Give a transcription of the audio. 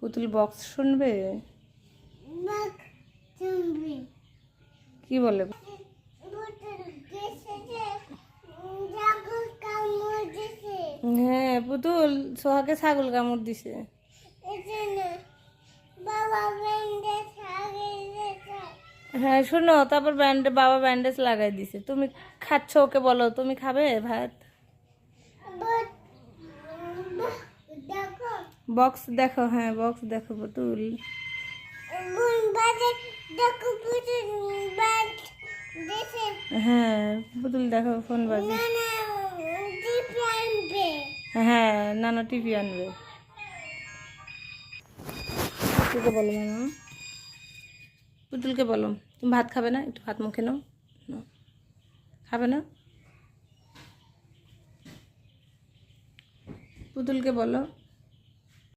পুতুল বক্স শুনবে? কি বলে? হ্যাঁ পুতুল সোহাকে ছাগল কামড় দিছে। হ্যাঁ শোনো তারপর ব্যান্ডে বাবা ব্যান্ডেজ লাগাই দিছে। তুমি খাচ্ছ ওকে বলো তুমি খাবে ভাত বুট দেখো বক্স দেখো হ্যাঁ বক্স দেখো পুতুল হ্যাঁ পুতুল দেখো ফোন বাজে। হ্যাঁ নানা টিভি আনবে। পুতুলকে বলো মামা পুতুলকে বলো তুমি ভাত খাবে না? একটু ভাত মুখে নাও। খাবে না? পুতুলকে বলো